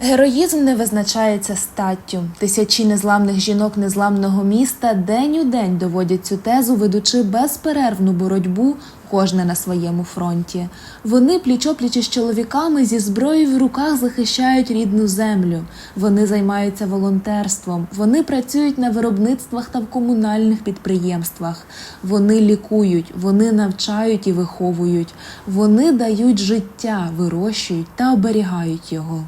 Героїзм не визначається статтю. Тисячі незламних жінок незламного міста день у день доводять цю тезу, ведучи безперервну боротьбу, кожна на своєму фронті. Вони пліч-опліч із чоловіками зі зброєю в руках захищають рідну землю. Вони займаються волонтерством. Вони працюють на виробництвах та в комунальних підприємствах. Вони лікують, вони навчають і виховують. Вони дають життя, вирощують та оберігають його.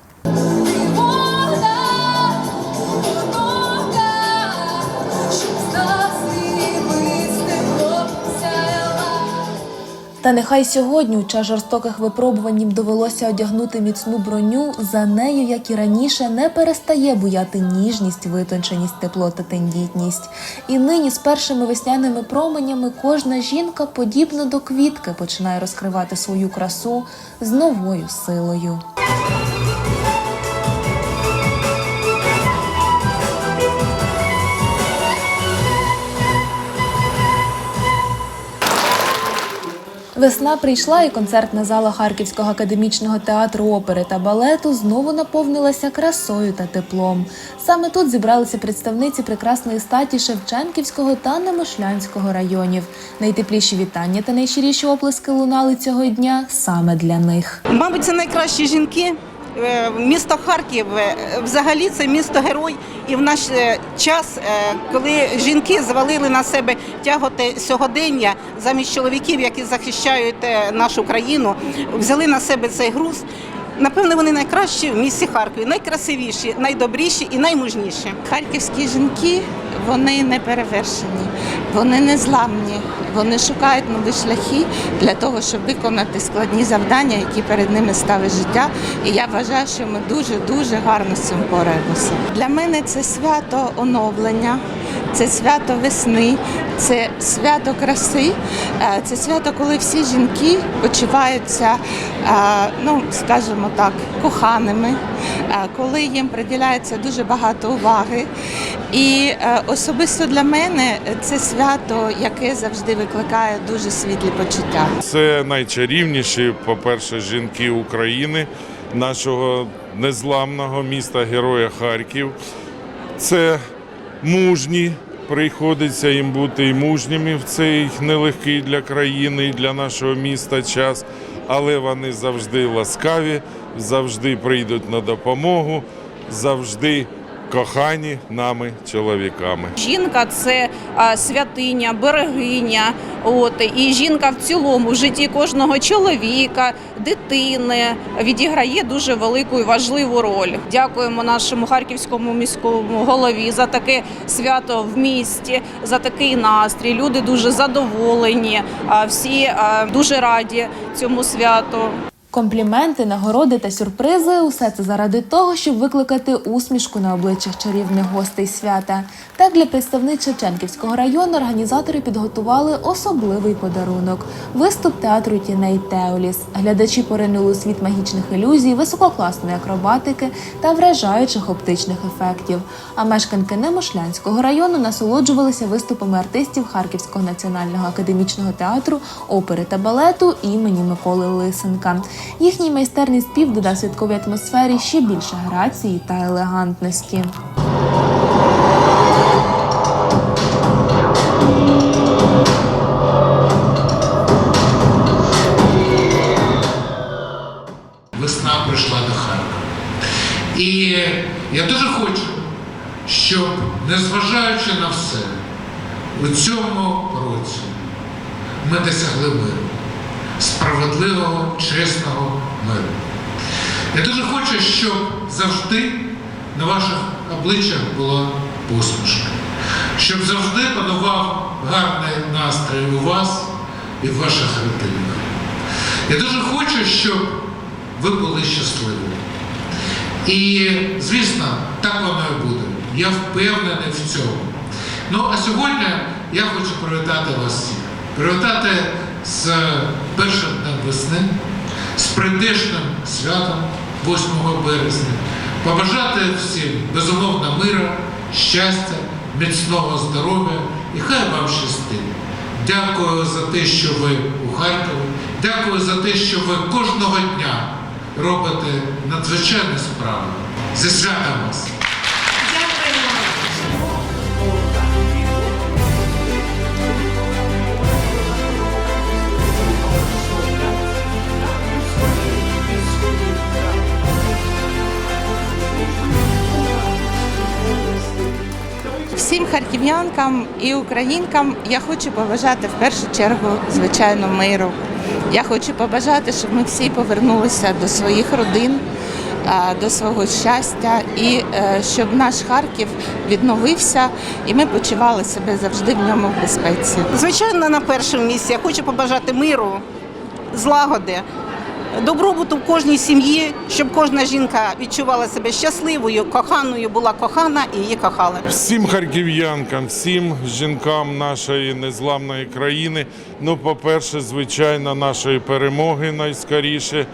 Та нехай сьогодні, у час жорстоких випробувань, їм довелося одягнути міцну броню. За нею, як і раніше, не перестає буяти ніжність, витонченість, тепло та тендітність. І нині з першими весняними променями кожна жінка, подібно до квітки, починає розкривати свою красу з новою силою. Весна прийшла, і концертна зала Харківського академічного театру опери та балету знову наповнилася красою та теплом. Саме тут зібралися представниці прекрасної статі Шевченківського та Немишлянського районів. Найтепліші вітання та найщиріші оплески лунали цього дня саме для них. Мабуть, це найкращі жінки. Е, Місто Харків е, взагалі це місто герой. І в наш е, час, коли жінки звалили на себе тяготи сьогодення замість чоловіків, які захищають нашу країну, взяли на себе цей груз. Напевно, вони найкращі в місті Харкові, найкрасивіші, найдобріші і наймужніші. Харківські жінки вони не перевершені, вони не зламні, вони шукають нові шляхи для того, щоб виконати складні завдання, які перед ними ставить життя. І я вважаю, що ми дуже дуже гарно з цим пораємося. Для мене це свято оновлення, це свято весни, це свято краси, е, це свято, коли всі жінки почуваються, е, ну скажімо так, коханими, е, коли їм приділяється дуже багато уваги. І е, особисто для мене це свято, яке завжди викликає дуже світлі почуття. Це найчарівніші, по-перше, жінки України, нашого незламного міста Героя Харків. Це мужні, приходиться їм бути і мужніми в цей нелегкий для країни і для нашого міста час, але вони завжди ласкаві, завжди прийдуть на допомогу, завжди кохані нами, чоловіками. Жінка це святиня, берегиня. От і жінка в цілому в житті кожного чоловіка, дитини відіграє дуже велику і важливу роль. Дякуємо нашому харківському міському голові за таке свято в місті, за такий настрій. Люди дуже задоволені. Всі дуже раді цьому святу. Компліменти, нагороди та сюрпризи усе це заради того, щоб викликати усмішку на обличчях чарівних гостей свята. Так для представниць Шевченківського району організатори підготували особливий подарунок виступ театру тіней Теоліс. Глядачі поринули у світ магічних ілюзій, висококласної акробатики та вражаючих оптичних ефектів. А мешканки Немошлянського району насолоджувалися виступами артистів Харківського національного академічного театру опери та балету імені Миколи Лисенка. Їхній майстерний спів додав святковій атмосфері ще більше грації та елегантності. весна прийшла до Харкова. І я дуже хочу, щоб, незважаючи на все, у цьому році ми досягли миру, справедливого, чесного миру. Я дуже хочу, щоб завжди на ваших обличчях була посмішка, щоб завжди панував гарний настрій у вас і в ваших родинах. Я дуже хочу, щоб ви були щасливі. І, звісно, так воно і буде. Я впевнений в цьому. Ну, а сьогодні я хочу привітати вас всіх. Привітати з першим днем весни, з прийдешним святом 8 березня. Побажати всім безумовно мира, щастя, міцного здоров'я і хай вам щастить. Дякую за те, що ви у Харкові. Дякую за те, що ви кожного дня робите надзвичайні справи. Зі святом вас! Всім харків'янкам і українкам я хочу побажати в першу чергу, звичайно, миру. Я хочу побажати, щоб ми всі повернулися до своїх родин, до свого щастя, і е, щоб наш Харків відновився, і ми почували себе завжди в ньому в безпеці. Звичайно, на першому місці я хочу побажати миру, злагоди, добробуту в кожній сім'ї, щоб кожна жінка відчувала себе щасливою, коханою, була кохана і її кохали. Всім харків'янкам, всім жінкам нашої незламної країни. Ну, по-перше, звичайно, нашої перемоги найскоріше.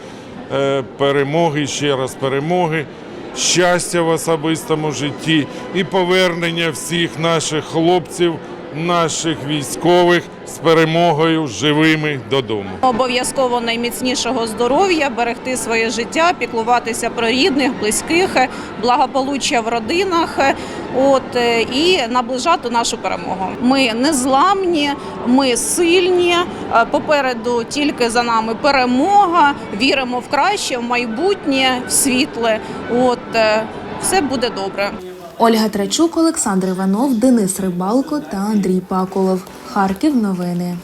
Е, Перемоги, ще раз перемоги, щастя в особистому житті і повернення всіх наших хлопців, наших військових з перемогою живими додому. Обов'язково найміцнішого здоров'я, берегти своє життя, піклуватися про рідних, близьких, благополуччя в родинах. От е, і наближати нашу перемогу. Ми незламні, ми сильні. е, Попереду тільки за нами перемога. Віримо в краще, в майбутнє, в світле. От е, все буде добре. Ольга Трачук, Олександр Іванов, Денис Рибалко та Андрій Паколов. Харків новини.